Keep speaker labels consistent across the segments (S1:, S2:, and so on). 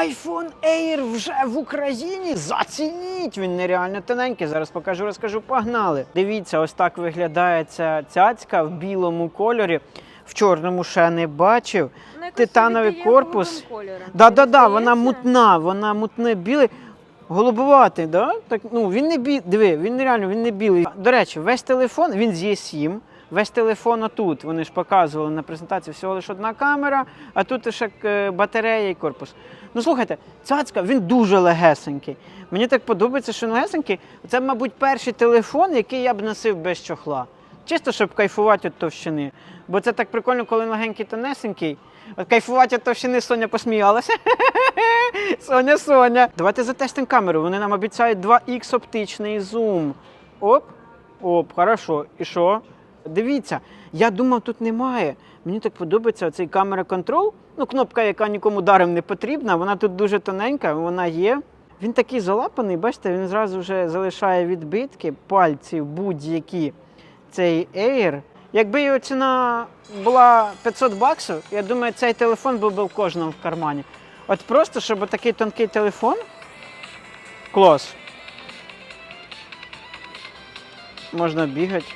S1: iPhone Air вже в Україні. Зацініть! Він нереально тоненький. Зараз покажу, розкажу. Погнали. Дивіться, ось так виглядає ця цяцька в білому кольорі. В чорному ще не бачив.
S2: Вона
S1: Титановий корпус. Да-да-да, вона мутна, вона мутне білий. Голубуватий, да? Так, ну, він не білий. Диви, він нереально, він не білий. До речі, весь телефон, він з Є7. Весь телефон отут. Вони ж показували на презентації всього лише одна камера, а тут ще е, батарея і корпус. Ну слухайте, цяцька, він дуже легесенький. Мені так подобається, що він легесенький. Це, мабуть, перший телефон, який я б носив без чохла. Чисто, щоб кайфувати від товщини. Бо це так прикольно, коли легенький тонесенький. От кайфувати від товщини Соня посміялася. Соня, Соня. Давайте затестимо камеру. Вони нам обіцяють 2х оптичний зум. Оп, оп, хорошо. І що? Дивіться, я думав, тут немає. Мені так подобається цей камера контрол. Ну, кнопка, яка нікому даром не потрібна, вона тут дуже тоненька, вона є. Він такий залапаний, бачите, він зразу вже залишає відбитки пальців будь-які. Цей Air. Якби його ціна була 500 баксів, я думаю, цей телефон був би в кожному в кармані. От просто, щоб такий тонкий телефон. Клас. Можна бігати.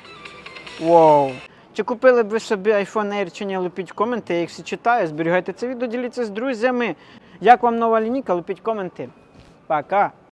S1: Вау. Чи купили б ви собі iPhone Air чи ні, лупіть коменти, я їх всі читаю, зберігайте це відео, діліться з друзями. Як вам нова лінійка, лупіть коменти. Пока.